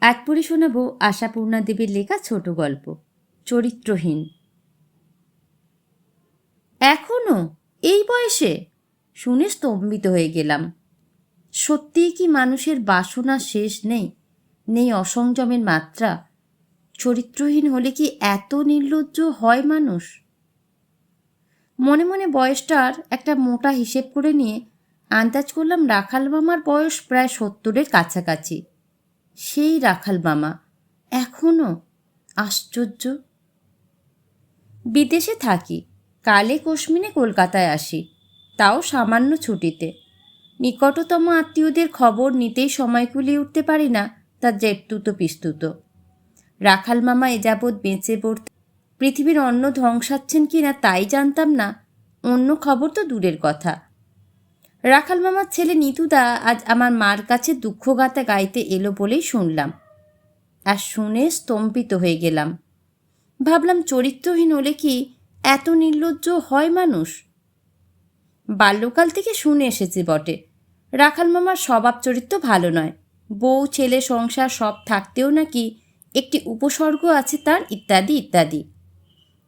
আজ পড়ে শোনাব আশাপূর্ণা দেবীর লেখা ছোট গল্প। চরিত্রহীন। এখনও? এই বয়সে? শুনে স্তম্ভিত হয়ে গেলাম। সত্যিই কি মানুষের বাসনা শেষ নেই? নেই অসংযমের মাত্রা? চরিত্রহীন হলে কি এত নির্লজ্জ হয় মানুষ? মনে মনে বয়সটার একটা মোটা হিসেব করে নিয়ে আন্দাজ করলাম রাখাল মামার বয়স প্রায় সত্তরের কাছাকাছি। সেই রাখাল মামা এখনও আশ্চর্য। বিদেশে থাকি, কালে কোশমিনে কলকাতায় আসি, তাও সামান্য ছুটিতে। নিকটতম আত্মীয়দের খবর নিতেই সময় কুলিয়ে উঠতে পারি না তার জেটতুতো পিস্তুত। রাখাল মামা এ যাবৎ বেঁচে পড়তে পৃথিবীর অন্য ধ্বংসাচ্ছেন কি না তাই জানতাম না, অন্য খবর তো দূরের কথা। রাখাল মামার ছেলে নিতুদা আজ আমার মার কাছে দুঃখগাথা গাইতে এলো বলেই শুনলাম। আর শুনে স্তম্ভিত হয়ে গেলাম। ভাবলাম চরিত্রহীন হলে কি এত নির্লজ্জ হয় মানুষ? বাল্যকাল থেকে শুনে এসেছি বটে। রাখাল মামার স্বভাব চরিত্র ভালো নয়। বউ, ছেলে, সংসার সব থাকতেও নাকি একটি উপসর্গ আছে তার ইত্যাদি ইত্যাদি।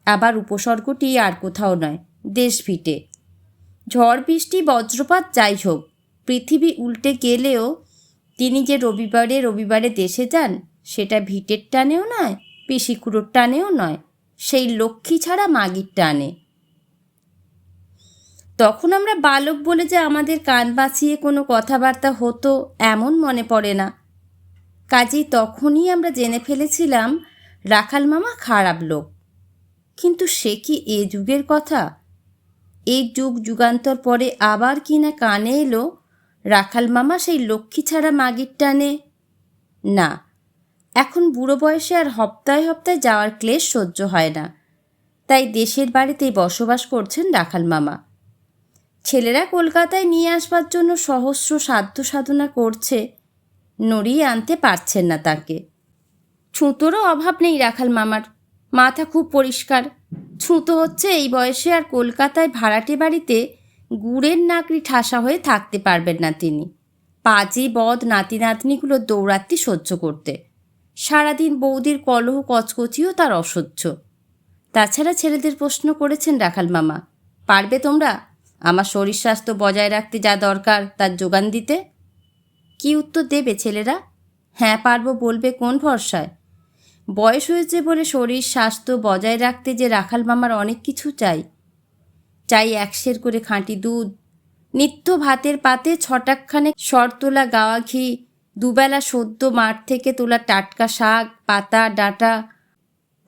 আবার উপসর্গটি আর কোথাও নয়, দেশ ভিটে। ঝড়, বৃষ্টি, বজ্রপাত যাই হোক, পৃথিবী উল্টে গেলেও তিনি যে রবিবারে রবিবারে দেশে যান, সেটা ভিটের টানেও নয়, পিসিকুড়োর টানেও নয়, সেই লক্ষ্মী ছাড়া মাগির টানে। তখন আমরা বালক বলে যে আমাদের কান বাঁচিয়ে কোনো কথাবার্তা হতো, এমন মনে পড়ে না। কাজেই তখনই আমরা জেনে ফেলেছিলাম, রাখাল মামা খারাপ লোক। কিন্তু সে কি এ যুগের কথা? এই যুগ যুগান্তর পরে আবার কি না কানে এলো, রাখাল মামা সেই লক্ষ্মী ছাড়া মাগির টানে। না, এখন বুড়ো বয়সে আর হপ্তায় হপ্তায় যাওয়ার ক্লেশ সহ্য হয় না। তাই দেশের বাড়িতেই বসবাস করছেন রাখাল মামা। ছেলেরা কলকাতায় নিয়ে আসবার জন্য সহস্র সাধ্য সাধনা করছে, নড়িয়ে আনতে পারছেন না তাকে। ছুতোরও অভাব নেই রাখাল মামার, মাথা খুব পরিষ্কার। ছুতো হচ্ছে এই বয়সে আর কলকাতায় ভাড়াটে বাড়িতে গুড়ের নাকড়ি ঠাসা হয়ে থাকতে পারবেন না তিনি। পাজি, বদ, নাতি নাতনিগুলো দৌড়াত্তি সহ্য করতে। সারাদিন বৌদির কলহ, কচকচিও তার অসহ্য। তাছাড়া ছেলেদের প্রশ্ন করেছেন রাখাল মামা, পারবে তোমরা? আমার শরীর স্বাস্থ্য বজায় রাখতে যা দরকার, তার যোগান দিতে? কি উত্তর দেবে ছেলেরা? হ্যাঁ পারব, বলবে কোন ভরসায়? বয়স হয়েছে বলে শরীর, স্বাস্থ্য বজায় রাখতে যে রাখাল মামার অনেক কিছু চাই। চাই একশের করে খাঁটি দুধ, নিত্য ভাতের পাতে ছটাকখানে সর তোলা গাওয়া ঘি, দুবেলা সদ্য মাঠ থেকে তোলা টাটকা শাক, পাতা, ডাঁটা,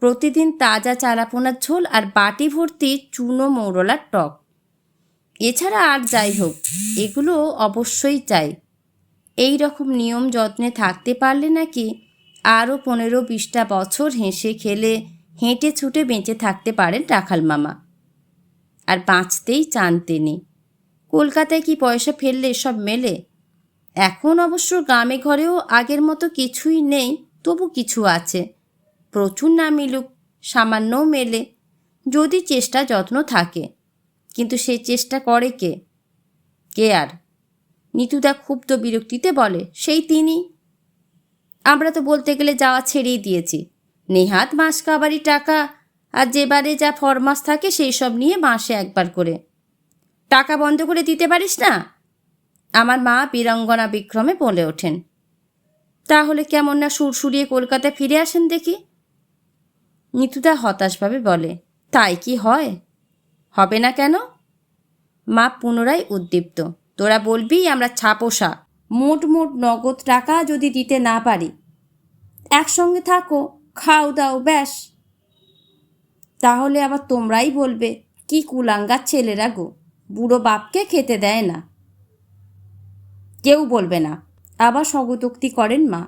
প্রতিদিন তাজা চারাপোনার ঝোল আর বাটি ভর্তি চুনো মৌরলার টক। এছাড়া আর যাই হোক, এগুলো অবশ্যই চাই। এই রকম নিয়ম যত্নে থাকতে পারলে নাকি আরও পনেরো বিশটা বছর হেসে খেলে হেঁটে ছুটে বেঁচে থাকতে পারেন রাখাল মামা। আর বাঁচতেই চান তিনি। কলকাতায় কি পয়সা ফেললে সব মেলে? এখন অবশ্য গ্রামে ঘরেও আগের মতো কিছুই নেই, তবু কিছু আছে। প্রচুর না মিলুক, সামান্যও মেলে। যদি চেষ্টা যত্ন থাকে, কিন্তু সে চেষ্টা করে কে? কে আর? নিতুদা ক্ষুব্ধ বিরক্তিতে বলে, সেই তিনি। আমরা তো বলতে গেলে যাওয়া ছেড়েই দিয়েছি। নেহাত মাস কাবারি টাকা আর যেবারে যা ফরমাস থাকে সেই সব নিয়ে মাসে একবার করে। টাকা বন্ধ করে দিতে পারিস না? আমার মা বীরাঙ্গনা বিক্রমে বলে ওঠেন। তাহলে কেমন না সুরসুরিয়ে কলকাতায় ফিরে আসেন দেখি। নিতুদা হতাশভাবে বলে, তাই কি হয়? হবে না কেন? মা পুনরায় উদ্দীপ্ত, তোরা বলবি আমরা ছাপোষা। মোট মোট নগদ টাকা যদি দিতে না পারি একসঙ্গে থাকো, খাও দাও, ব্যাস। তাহলে আবার তোমরাই বলবে, কি কুলাঙ্গার ছেলেরা গো, বুড়ো বাপকে খেতে দেয় না। কেউ বলবে না, আবার স্বগতোক্তি করেন মা।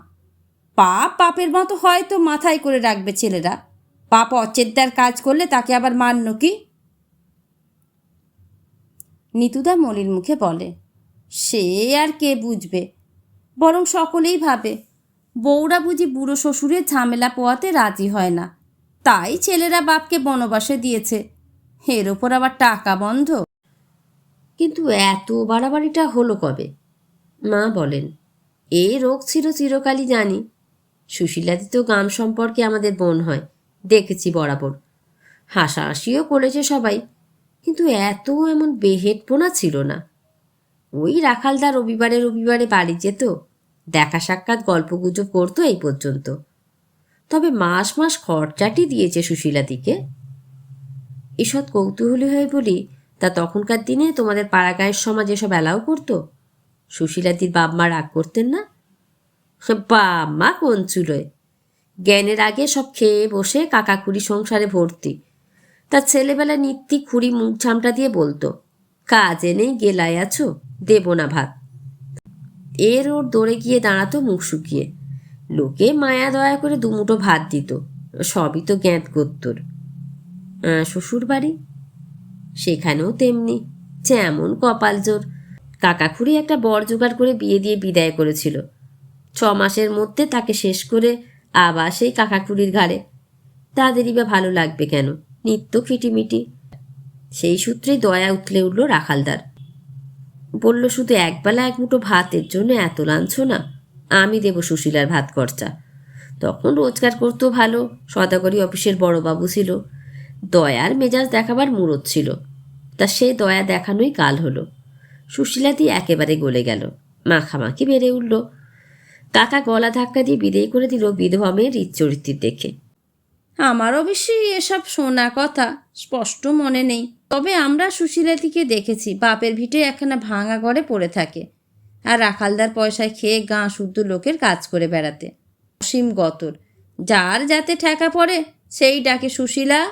পাপ পাপের মতো হয়তো মাথায় করে রাখবে ছেলেরা। পাপ অচেদ্দার কাজ করলে তাকে আবার মান্য কি? নিতুদা মলির মুখে বলে, সে আর কে বুঝবে? বরং সকলেই ভাবে বউরা বুঝি বুড়ো শ্বশুরের ঝামেলা পোয়াতে রাজি হয় না। তাই ছেলেরা বাপকে বনবাসে দিয়েছে। এর ওপর আবার টাকা বন্ধ। কিন্তু এত বাড়াবাড়িটা হলো কবে? মা বলেন, এ রোগ ছিল চিরকালই জানি। সুশীলাদি তো গ্রাম সম্পর্কে আমাদের বোন হয়, দেখেছি বরাবর। হাসাহাসিও করেছে সবাই, কিন্তু এত এমন বেহেট বেহেটপোনা ছিল না। ওই রাখালদা রবিবারে রবিবারে বাড়ি যেত। দেখা সাক্ষাৎ গল্পগুজব করতো এই পর্যন্ত। তবে মাস মাস খরচাটি দিয়েছে সুশীলাদিকে ঈষৎ কৌতূহলী হয়ে বলি, তা তখনকার দিনে তোমাদের পাড়া গায়ের সমাজ এসব অ্যালাউ করতো? সুশীলাদির বাপমা রাগ করতেন না? বাম্মা কোন চুলোয়? জ্ঞানের আগে সব খেয়ে বসে কাকাকুড়ি সংসারে ভর্তি। তার ছেলেবেলা নিত্যি খুঁড়ি মুখ ঝামটা দিয়ে বলতো, কাজে নেই গেলায় আছো, দেব না ভাত। এর ওর দৌড়ে গিয়ে দাঁড়াতো মুখ শুকিয়ে। লোকে মায়া দয়া করে দুমুটো ভাত দিত। সবই তো জ্ঞাত গোত্তর। শ্বশুর বাড়ি সেখানেও তেমনি। যেমন কপাল জোর। কাকাখুড়ি একটা বর জোগাড় করে বিয়ে দিয়ে বিদায় করেছিল। ছ মাসের মধ্যে তাকে শেষ করে আবার সেই কাকাখুড়ির ঘাড়ে। তাদেরই বা ভালো লাগবে কেন? নিত্য খিটিমিটি। সেই সূত্রেই দয়া উতলে উঠল রাখালদার। বলল, শুধু একবেলা এক মুঠো ভাতের জন্য এত লাঞ্ছনা। আমি দেব সুশীলার ভাত খরচা তখন রোজগার করতো ভালো, সদাগরি অফিসের বড়বাবু ছিল। দয়ার মেজাজ দেখাবার মুরত ছিল। তা সে দয়া দেখানোই কাল হলো। সুশীলাদি একেবারে গলে গেল। মাখামাখি বেড়ে উঠল। কাকা গলা ধাক্কা দিয়ে বিদেয় করে দিল বিধবা মেয়ের চরিত্রের দেখে। আমার অবশ্যই এসব শোনা কথা স্পষ্ট মনে নেই। তবে আমরা সুশীলাদিকে দেখেছি, বাপের ভিটে একখানা ভাঙা ঘরে পড়ে থাকে। আর রাখালদার পয়সায় খেয়ে গাঁ শুদ্ধ লোকের কাজ করে বেড়াতে। অসীম গতর। যার যাতে ঠেকা পড়ে, সেই ডাকে সুশীলা।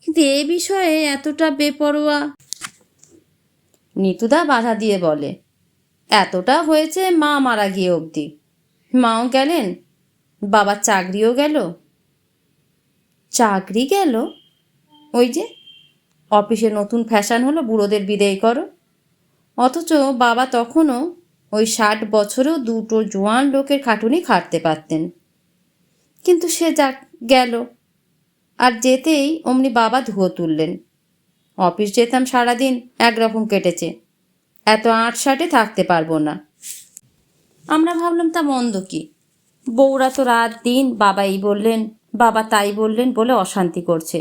কিন্তু এ বিষয়ে এতটা বেপরোয়া। নিতুদা বাধা দিয়ে বলে, এতটা হয়েছে মা মারা গিয়ে অবধি। মাও গেলেন? বাবার চাকরিও গেল? চাকরি গেল? ওই যে অফিসে নতুন ফ্যাশন হলো, বুড়োদের বিদেয় করো। অথচ বাবা তখনও ওই ষাট বছরেও দুটো জোয়ান লোকের খাটুনি খাটতে পারতেন। কিন্তু সে যাক গেল, আর যেতেই অমনি বাবা ধুয়ো তুললেন। অফিস যেতাম সারাদিন, একরকম কেটেছে। এত আট ষাটে থাকতে পারব না। আমরা ভাবলাম, তা মন্দ কি? বউরা তো রাত দিন বাবা এই বললেন, বাবা তাই বললেন বলে অশান্তি করছে।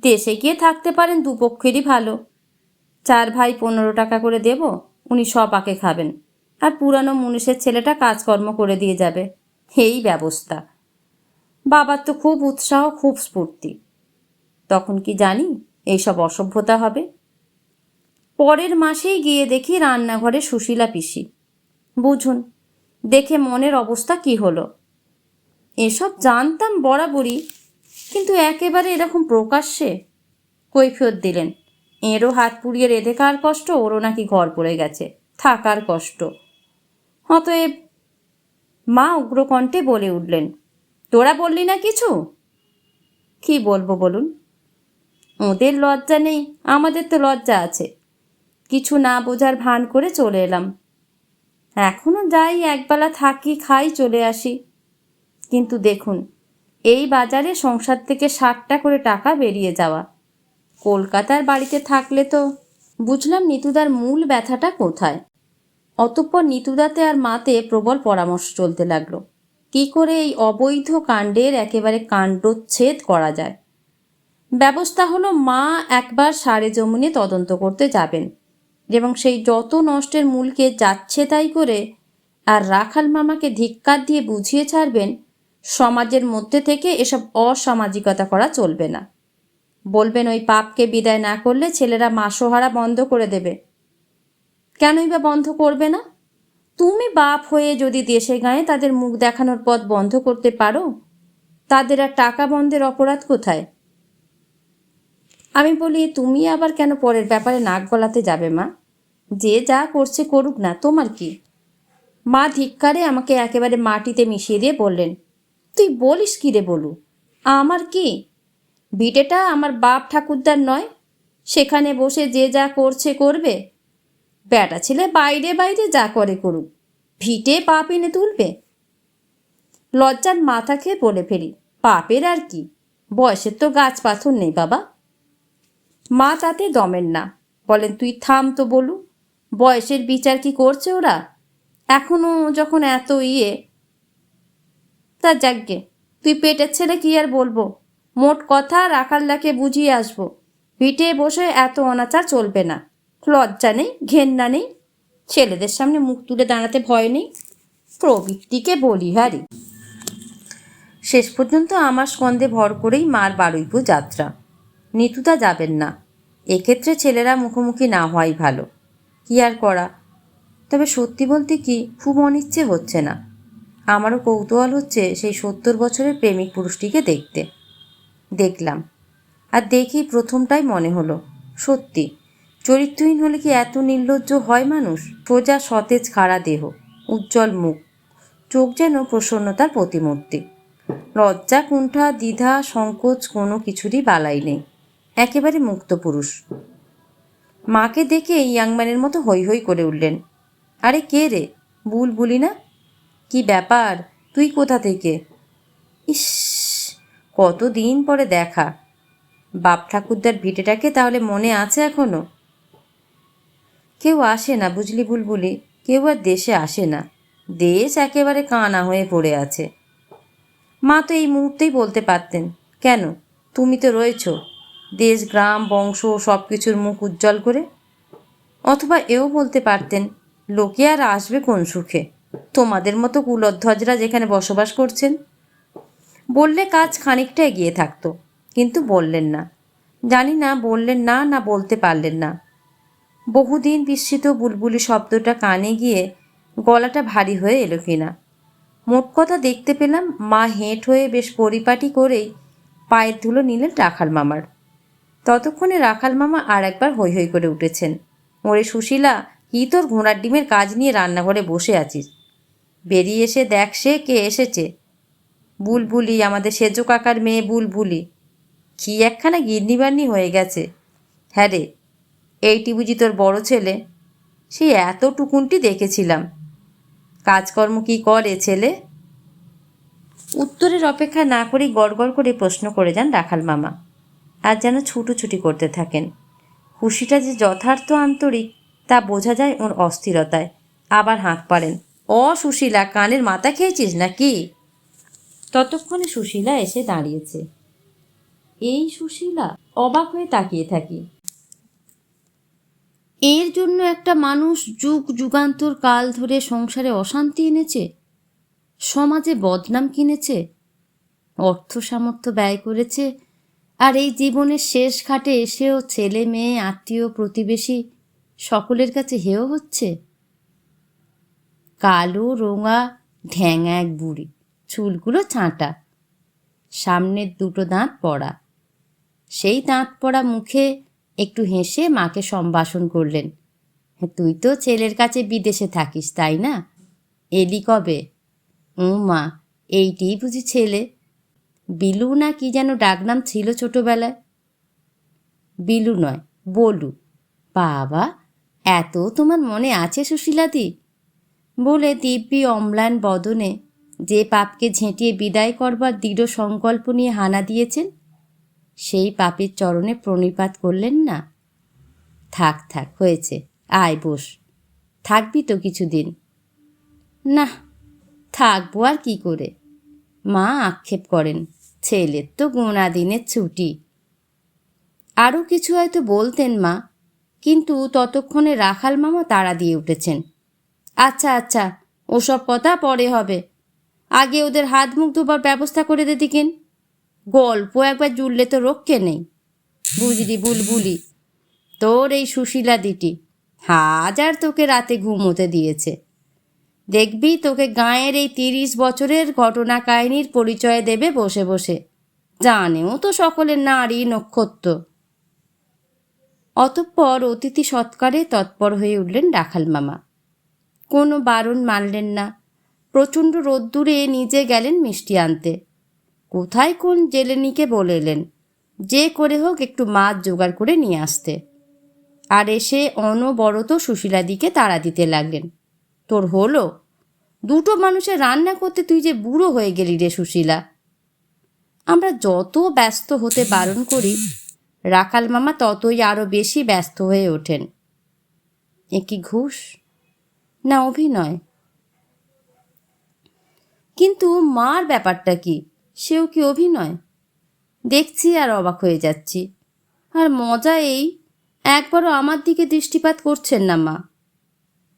দেশে গিয়ে থাকতে পারেন দুপক্ষেরই ভালো। চার ভাই পনেরো টাকা করে দেব, উনি সব আঁকে খাবেন। আর পুরানো মুনিশের ছেলেটা কাজকর্ম করে দিয়ে যাবে। এই ব্যবস্থা। বাবার তো খুব উৎসাহ, খুব স্ফূর্তি। তখন কি জানি এইসব অসভ্যতা হবে? পরের মাসেই গিয়ে দেখি রান্নাঘরে সুশীলা পিসি। বুঝুন, দেখে মনের অবস্থা কি হলো? এসব জানতাম বরাবরই কিন্তু একেবারে এরকম প্রকাশ্যে কৈফিয়ত দিলেন। এরও হাত পুড়িয়ে রেঁধে কার কষ্ট? ওরও নাকি ঘর পড়ে গেছে। থাকার কষ্ট। অতএব মা উগ্রকণ্ঠে বলে উঠলেন, তোরা বললি না কিছু? কি বলব বলুন? ওদের লজ্জা নেই। আমাদের তো লজ্জা আছে। কিছু না বোঝার ভান করে চলে এলাম। এখনও যাই, একবেলা থাকি, খাই, চলে আসি। কিন্তু দেখুন এই বাজারে সংসার থেকে ষাটটা করে টাকা বেরিয়ে যাওয়া। কলকাতার বাড়িতে থাকলে তো। বুঝলাম নিতুদার মূল ব্যথাটা কোথায়। অতঃপর নিতুদাতে আর মাতে প্রবল পরামর্শ চলতে লাগল। কি করে এই অবৈধ কাণ্ডের একেবারে কাণ্ডচ্ছেদ করা যায়? ব্যবস্থা হলো মা একবার সারে জমিনে তদন্ত করতে যাবেন। এবং সেই যত নষ্টের মূলকে যাচ্ছে তাই করে আর রাখাল মামাকে ধিক্কার দিয়ে বুঝিয়ে ছাড়বেন সমাজের মধ্যে থেকে এসব অসামাজিকতা করা চলবে না। বলবেন, ওই পাপকে বিদায় না করলে ছেলেরা মাসোহারা বন্ধ করে দেবে। কেনই বা বন্ধ করবে না? তুমি বাপ হয়ে যদি দেশে গায়ে তাদের মুখ দেখানোর পথ বন্ধ করতে পারো, তাদের আর টাকা বন্ধের অপরাধ কোথায়? আমি বলি, তুমি আবার কেন পরের ব্যাপারে নাক গলাতে যাবে, মা? যে যা করছে করুক না, তোমার কি? মা ধিক্কারে আমাকে একেবারে মাটিতে মিশিয়ে দিয়ে বললেন তুই বলিস কি রে বলু? আমার কি? ভিটেটা আমার বাপ ঠাকুরদার নয়, সেখানে বসে যে যা করছে করবে। বেটা ছেলে বাইরে বাইরে যা করে করুক, ভিটে পাপ এনে তুলবে। লজ্জার মাথা খেয়ে বলে ফেলি, পাপের আর কি? বয়সের তো গাছ পাথর নেই বাবা। মা তাতে দমেন না, বলেন তুই থাম তো বলু, বয়সের বিচার কি করছে ওরা? এখনও যখন এত ইয়ে তা যাকগে। তুই পেটের ছেলে কি আর বলব? মোট কথা রাখালদাকে বুঝিয়ে আসব। ভিটে বসে এত অনাচার চলবে না। লজ্জা নেই, ঘেন্না নেই। ছেলেদের সামনে মুখ তুলে দাঁড়াতে ভয় নেই। প্রবৃত্তিকে বলি, হারি। শেষ পর্যন্ত আমার স্কন্ধে ভর করেই মার বারুইপু যাত্রা। নিতুদা যাবেন না। এক্ষেত্রে ছেলেরা মুখোমুখি না হওয়াই ভালো। কি আর করা? তবে সত্যি বলতে কি, খুব অনিচ্ছে হচ্ছে না। আমারও কৌতূহল হচ্ছে সেই সত্তর বছরের প্রেমিক পুরুষটিকে দেখতে। দেখলাম। আর দেখি প্রথমটাই মনে হলো। সত্যি, চরিত্রহীন হলে কি এত নির্লজ্জ হয় মানুষ? সোজা, সতেজ, খাড়া দেহ, উজ্জ্বল মুখ, চোখ যেন প্রসন্নতার প্রতিমূর্তি। লজ্জা, কুণ্ঠা, দ্বিধা, সংকোচ কোনো কিছুরই বালাই নেই। একেবারে মুক্ত পুরুষ। মাকে দেখে ইয়াংম্যানের মতো হৈ হৈ করে উঠলেন। আরে কে রে? বুল বলি না? কি ব্যাপার? তুই কোথা থেকে? ইস, কতদিন পরে দেখা। বাপ ঠাকুরদার ভিটেটাকে তাহলে মনে আছে এখনও? কেউ আসে না বুঝলি বুলবুলি, কেউ আর দেশে আসে না। দেশ একেবারে কানা হয়ে পড়ে আছে। মা তো এই মুহূর্তেই বলতে পারতেন, কেন? তুমি তো রয়েছ। দেশ, গ্রাম, বংশ সব কিছুর মুখ উজ্জ্বল করে? অথবা এও বলতে পারতেন, লোকে আর আসবে কোন সুখে? তোমাদের মতো কুলধ্বজরা যেখানে বসবাস করছেন। বললে কাজ খানিকটা এগিয়ে থাকতো, কিন্তু বললেন না। জানি না, বললেন না না বলতে পারলেন না। বহুদিন বিস্মিত বুলবুলি শব্দটা কানে গিয়ে গলাটা ভারী হয়ে এলো কিনা। মোট কথা দেখতে পেলাম, মা হেঁট হয়ে বেশ পরিপাটি করেই পায়ের ধুলো নিলেন রাখাল মামার। ততক্ষণে রাখাল মামা আর একবার হৈ হৈ করে উঠেছেন। ওরে সুশীলা, কি তোর ঘোড়ার ডিমের কাজ নিয়ে রান্নাঘরে বসে আছিস? বেরিয়ে এসে দেখ সে কে এসেছে। বুলবুলি, আমাদের সেজো কাকার মেয়ে বুলবুলি। কি একখানা গিন্নিবান্নি হয়ে গেছে। হ্যাঁ রে, এইটি বুঝি তোর বড় ছেলে? সেই এতটুকুনটি দেখেছিলাম। কাজকর্ম কি করে ছেলে? উত্তরের অপেক্ষা না করেই গড়গড় করে প্রশ্ন করে যান রাখাল মামা। আর যেন ছুটোছুটি করতে থাকেন। খুশিটা যে যথার্থ আন্তরিক, তা বোঝা যায় ওর অস্থিরতায়। আবার হাঁক পারেন অ সুশীলা, কানের মাথা খেয়েছিস নাকি? ততক্ষণে সুশীলা এসে দাঁড়িয়েছে। এই সুশীলা, অবাক হয়ে তাকিয়ে থাকি। এর জন্য একটা মানুষ যুগ যুগান্তর কাল ধরে সংসারে অশান্তি এনেছে, সমাজে বদনাম কিনেছে, অর্থ সামর্থ্য ব্যয় করেছে, আর এই জীবনের শেষ ঘাটে এসেও ছেলে, মেয়ে, আত্মীয়, প্রতিবেশী সকলের কাছে হেয় হচ্ছে। কালো রোঙা ঢ্যাঙা এক বুড়ি। চুলগুলো ছাঁটা সামনের দুটো দাঁত পড়া। সেই দাঁত পড়া মুখে একটু হেসে মাকে সম্ভাষণ করলেন "হ্যাঁ, তুই তো ছেলের কাছে বিদেশে থাকিস তাই না? এলি কবে? ও মা এইটিই বুঝি ছেলে। বিলু না কি যেন ডাকনাম ছিল ছোটবেলায়? বিলু নয় বলু। বাবা এত তোমার মনে আছে সুশীলাদি? বলে দিব্যি অম্লান বদনে, যে পাপকে ঝেঁটিয়ে বিদায় করবার দৃঢ় সংকল্প নিয়ে হানা দিয়েছেন, সেই পাপের চরণে প্রণিপাত করলেন না? থাক থাক, হয়েছে, আয় বস, থাকবি তো কিছুদিন। না থাকব আর কি করে? মা আক্ষেপ করেন, ছেলের তো গোনা দিনের ছুটি। আরও কিছু হয়তো বলতেন মা, কিন্তু ততক্ষণে রাখাল মামা তাড়া দিয়ে উঠেছেন। আচ্ছা আচ্ছা ওসব কথা পরে হবে। আগে ওদের হাত মুখ ধোবার ব্যবস্থা করে দে দিকেন। গল্প একবার জুড়লে তো রক্ষে নেই। বুঝলি, বুলবুলি, তোর এই সুশীলা দিটি হাজার তোকে রাতে ঘুমোতে দিয়েছে। দেখবি তোকে গাঁয়ের এই তিরিশ বছরের ঘটনা কাহিনীর পরিচয় দেবে বসে বসে। জানেও তো সকলের নারী নক্ষত্র। অতঃপর অতিথি সৎকারে তৎপর হয়ে উঠলেন রাখাল মামা। কোনো বারণ মানলেন না। প্রচণ্ড রোদ্দুরে নিজে গেলেন মিষ্টি আনতে। কোথায় কোন জেলেনিকে বলে এলেন? যে করে হোক একটু মাছ জোগাড় করে নিয়ে আসতে। আর এসে অনবরত সুশীলাদিকে তাড়া দিতে লাগলেন। তোর হলো? দুটো মানুষের রান্না করতে তুই যে বুড়ো হয়ে গেলি রে সুশীলা। আমরা যত ব্যস্ত হতে বারণ করি, রাখাল মামা ততই আরও বেশি ব্যস্ত হয়ে ওঠেন। এ কি ঘুষ? না, অভিনয়। কিন্তু মার ব্যাপারটা কি? সেও কি অভিনয়? দেখছি আর অবাক হয়ে যাচ্ছি। আর মজা এই, একবারও আমার দিকে দৃষ্টিপাত করছেন না মা।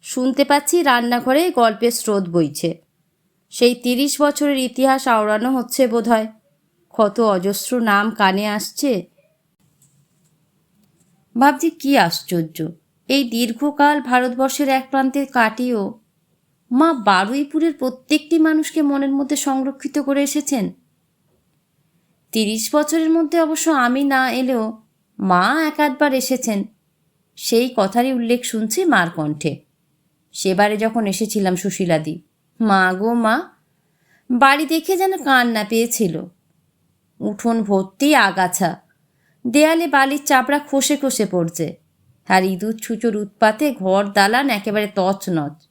শুনতে পাচ্ছি রান্নাঘরে গল্পের স্রোত বইছে। সেই তিরিশ বছরের ইতিহাস আওড়ানো হচ্ছে বোধহয়। কত অজস্র নাম কানে আসছে। ভাবছি কি আশ্চর্য। এই দীর্ঘকাল ভারতবর্ষের এক প্রান্তে কাটিয়েও মা বারুইপুরের প্রত্যেকটি মানুষকে মনের মধ্যে সংরক্ষিত করে এসেছেন। তিরিশ বছরের মধ্যে অবশ্য আমি না এলেও মা একাধবার এসেছেন। সেই কথারই উল্লেখ শুনছি মার কণ্ঠে। সেবারে যখন এসেছিলাম সুশীলাদি, মা গো মা, বাড়ি দেখে যেন কান্না পেয়েছিল। উঠোন ভর্তি আগাছা, দেয়ালে বালির চাপড়া খসে খসে পড়ছে। আর ইঁদুর ছুচোর উৎপাতে ঘর দালান একেবারে তছনছ।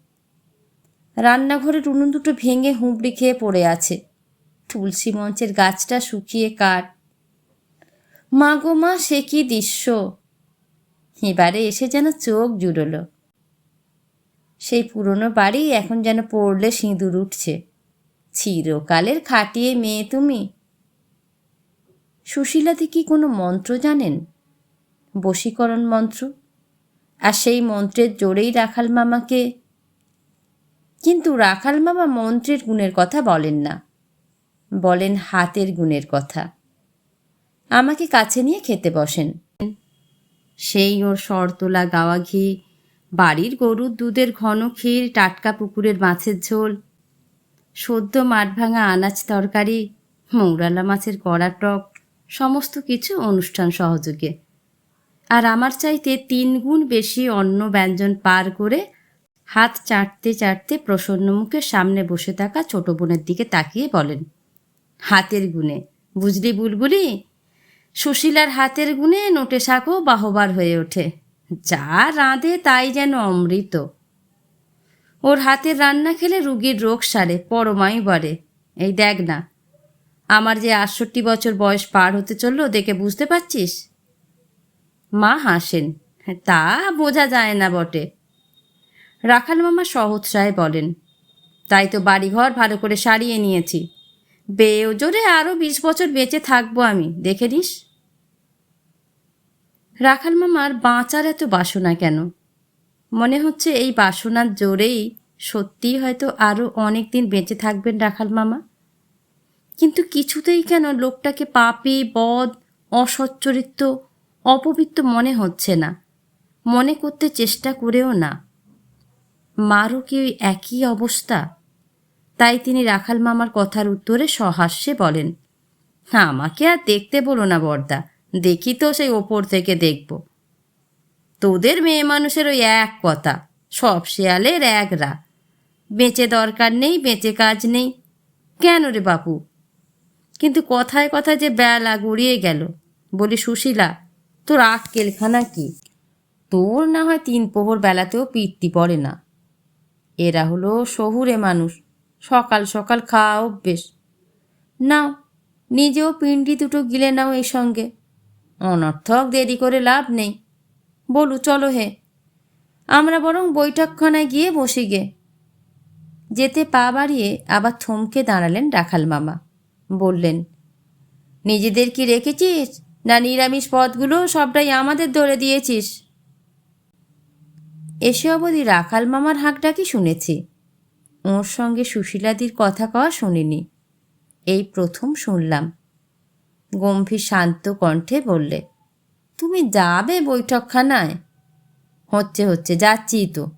রান্নাঘরের উনুন দুটো ভেঙে হুঁবড়ি খেয়ে পড়ে আছে। তুলসী মঞ্চের গাছটা শুকিয়ে কাঠ। মা গো মা, সে কি দৃশ্য? এবারে এসে যেন চোখ জুড়ল। সেই পুরনো বাড়ি এখন যেন পড়লে সিঁদুর উঠছে। চিরকালের খাটিয়ে মেয়ে তুমি। সুশীলাদি কি কোনো মন্ত্র জানেন? বশীকরণ মন্ত্র? আর সেই মন্ত্রের জোরেই রাখাল মামাকে। কিন্তু রাখাল মামা মন্ত্রের গুণের কথা বলেন না। বলেন হাতের গুণের কথা। আমাকে কাছে নিয়ে খেতে বসেন। সেই ওর শরতোলা গাওয়া ঘি, বাড়ির গরুর দুধের ঘন ক্ষীর, টাটকা পুকুরের মাছের ঝোল, সদ্য মাঠ ভাঙা আনাজ তরকারি, মৌরালা মাছের কড়া টক, সমস্ত কিছু অনুষ্ঠান সহযোগে। আর আমার চাইতে তিন গুণ বেশি অন্ন ব্যঞ্জন পার করে হাত চাটতে চাটতে প্রসন্ন মুখে সামনে বসে থাকা ছোট বোনের দিকে তাকিয়ে বলেন, হাতের গুণে, বুঝলি বুলবুলি? সুশীলার হাতের গুণে নোটে শাকও বাহবার হয়ে ওঠে, যা রাঁধে তাই যেন অমৃত। ওর হাতের রান্না খেলে রুগীর রোগ সারে, পরমাই বলে এই দেখ না, আমার যে আটষট্টি বছর বয়স পার হতে চলল দেখে বুঝতে পারছিস? মা হাসেন। তা বোঝা যায় না বটে। রাখাল মামা সহৎসায় বলেন, তাই তো বাড়িঘর ভালো করে সারিয়ে নিয়েছি। বেওজোরে আরও বিশ বছর বেঁচে থাকব আমি, দেখে নিস? রাখাল মামার বাঁচার এত বাসনা কেন? মনে হচ্ছে এই বাসনার জোরেই সত্যিই হয়তো আরও অনেক দিন বেঁচে থাকবেন রাখাল মামা। কিন্তু কিছুতেই কেন লোকটাকে পাপি, বদ অসচ্চরিত্র অপবিত্র মনে হচ্ছে না। মনে করতে চেষ্টা করেও না। মারও কি ওই একই অবস্থা? তাই তিনি রাখাল মামার কথার উত্তরে সহাস্যে বলেন, আমাকে আর দেখতে বলো না বর্দা, দেখি তো সেই ওপর থেকে দেখব। তোদের মেয়ে মানুষের ওই এক কথা, সব শেয়ালের এক রা বেঁচে দরকার নেই, বেঁচে কাজ নেই। কেন রে বাপু? কিন্তু কথায় কথায় যে বেলা গড়িয়ে গেল, বলি, সুশীলা তোর আক্কেলখানা কি? তোর না হয় তিন প্রহর বেলাতেও পিত্তি পড়ে না। এরা হলো শহুরে মানুষ, সকাল সকাল খাওয়া অভ্যেস। নাও, নিজেও পিন্ডি দুটো গিলে নাও এই সঙ্গে। অনর্থক দেরি করে লাভ নেই। বলু, চলো হে। আমরা বরং বৈঠকখানায় গিয়ে বসি গে। যেতে পা বাড়িয়ে আবার থমকে দাঁড়ালেন রাখাল মামা। বললেন, নিজেদের কি রেখেছিস? না নিরামিষ পদগুলো সবটাই আমাদের ধরে দিয়েছিস। এসে অবধি রাখাল মামার হাঁকডাকি শুনেছি? ওর সঙ্গে সুশীলাদির কথা কওয়া শুনিনি। এই প্রথম শুনলাম। গম্ভীর শান্ত কণ্ঠে বললে, তুমি যাবে বৈঠকখানায়? হচ্ছে হচ্ছে, যাচ্ছি তো।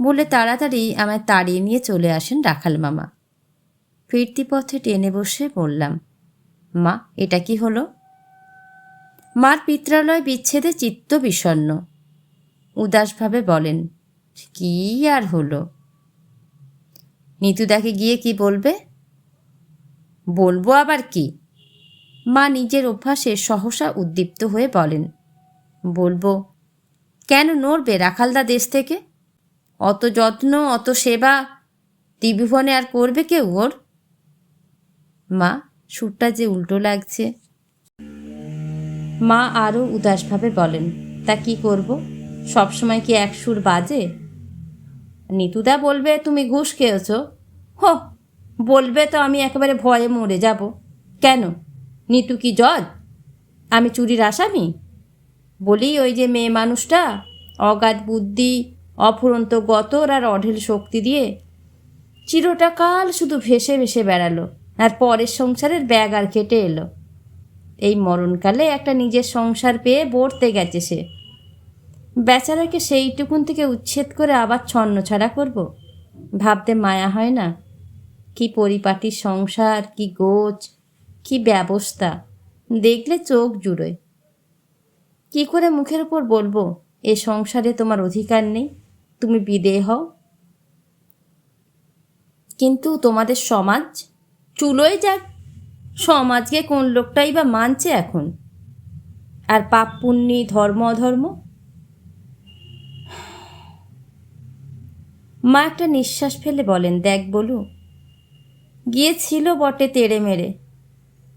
বলে তাড়াতাড়ি আমায় তাড়িয়ে নিয়ে চলে আসেন রাখাল মামা। ফিরতি পথে টেনে বসে বললাম, মা, এটা কি হলো? মার পিত্রালয় বিচ্ছেদে চিত্ত বিষণ্ণ উদাসভাবে বলেন, কি আর হলো? নিতুদাকে গিয়ে কি বলবে? বলব আবার কি? মা নিজের অভ্যাসে সহসা উদ্দীপ্ত হয়ে বলেন, বলব, কেন নড়বে রাখালদা দেশ থেকে? অত যত্ন, অত সেবা, ত্রিভুবনে আর করবে কেউ ওর? মা, সুরটা যে উল্টো লাগছে। মা আরও উদাসভাবে বলেন, তা কি করব? সবসময় কি এক সুর বাজে? নিতুদা বলবে, তুমি ঘুষ খেয়েছ। হো, বলবে তো আমি একেবারে ভয়ে মরে যাব। কেন? নিতু কি জজ? আমি চুরির আসামি? বলি ওই যে মেয়ে মানুষটা, অগাধ বুদ্ধি, অফুরন্ত গতর আর অঢেল শক্তি দিয়ে চিরটা কাল শুধু ভেসে ভেসে বেড়ালো, আর পরের সংসারের ব্যাগ আর কেটে এলো। এই মরণকালে একটা নিজের সংসার পেয়ে বর্তে গেছে সে। বেচারাকে সেইটুকুন থেকে উচ্ছেদ করে আবার ছন্ন ছাড়া করব। ভাবতে মায়া হয় না। কি পরিপাটির সংসার, কি গোছ কি ব্যবস্থা। দেখলে চোখ জুড়োয়। কি করে মুখের উপর বলব, এ সংসারে তোমার অধিকার নেই, তুমি বিদেয় হও কিন্তু তোমাদের সমাজ চুলোয় যাক সমাজকে কোন লোকটাই বা মানছে এখন? আর পাপ, পুণ্যি, ধর্ম, অধর্ম? মা একটা নিঃশ্বাস ফেলে বলেন, দেখ বলু, গিয়েছিল বটে তেড়ে মেরে,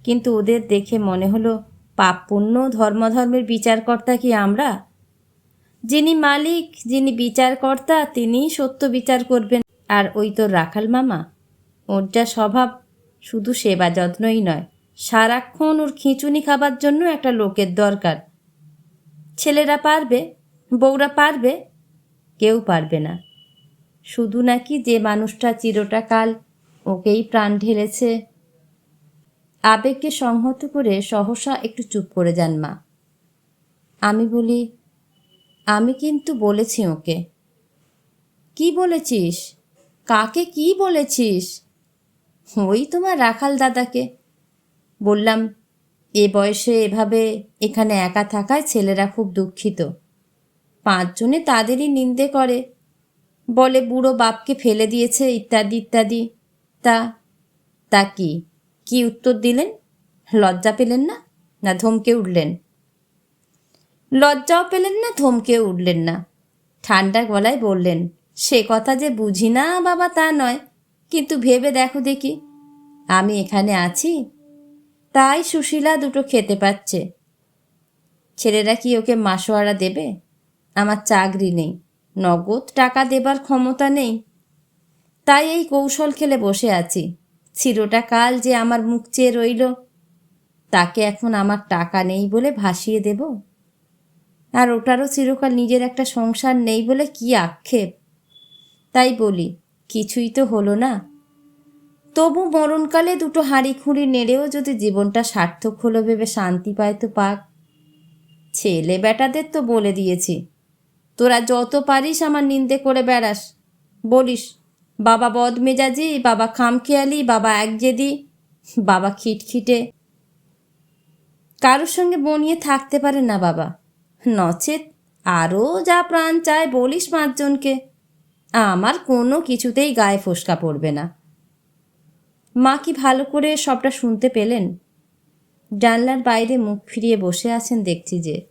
কিন্তু ওদের দেখে মনে হলো পাপ, পুণ্য, ধর্মধর্মের বিচারকর্তা কি আমরা? যিনি মালিক, যিনি বিচারকর্তা, তিনিই সত্য বিচার করবেন। আর ওই তো রাখাল মামা, ওর যা স্বভাব শুধু সেবা যত্নই নয়, সারাক্ষণ ওর খিঁচুনি খাবার জন্য একটা লোকের দরকার। ছেলেরা পারবে, বউরা পারবে, কেউ পারবে না। শুধু নাকি যে মানুষটা চিরটা কাল ওকেই প্রাণ ঢেলেছে। আবেগকে সংহত করে সহসা একটু চুপ করে যান মা। আমি বলি, আমি কিন্তু বলেছি ওকে। কি বলেছিস? কাকে কি বলেছিস? ওই তোমার রাখাল দাদাকে। বললাম, এ বয়সে এভাবে এখানে একা থাকায় ছেলেরা খুব দুঃখিত। পাঁচজনে তাদেরই নিন্দে করে। বলে বুড়ো বাপকে ফেলে দিয়েছে, ইত্যাদি ইত্যাদি। তা তা কি? কি উত্তর দিলেন? লজ্জা পেলেন না? না ধমকে উঠলেন? লজ্জাও পেলেন না, ধমকে উঠলেন না। ঠান্ডা গলায় বললেন, সে কথা যে বুঝি না বাবা তা নয়। কিন্তু ভেবে দেখো দেখি, আমি এখানে আছি? তাই সুশীলা দুটো খেতে পাচ্ছে। ছেলেরা কি ওকে মাসোয়ারা দেবে? আমার চাকরি নেই, নগদ টাকা দেবার ক্ষমতা নেই। তাই এই কৌশল খেলে বসে আছি। চিরটা কাল যে আমার মুখ চেয়ে রইল, তাকে এখন আমার টাকা নেই বলে ভাসিয়ে দেব? আর ওটারও চিরকাল নিজের একটা সংসার নেই বলে কি আক্ষেপ? তাই বলি কিছুই তো হলো না। তবু মরণকালে দুটো হাঁড়ি খুঁড়ি নেড়েও যদি জীবনটা সার্থক হলো ভেবে শান্তি পায় তো পাক। ছেলে বেটাদের তো বলে দিয়েছি, তোরা যত পারিস আমার নিন্দে করে বেড়াস। বলিস, বাবা বদমেজাজি, বাবা খামখেয়ালি, বাবা একজেদি, বাবা খিটখিটে। কারোর সঙ্গে বনিয়ে থাকতে পারে না বাবা। নচেত আরও যা প্রাণ চায় বলিস পাঁচজনকে। আমার কোনো কিছুতেই গায়ে ফোসকা পড়বে না। মা কি ভালো করে সবটা শুনতে পেলেন? জানলার বাইরে মুখ ফিরিয়ে বসে আছেন দেখছি যে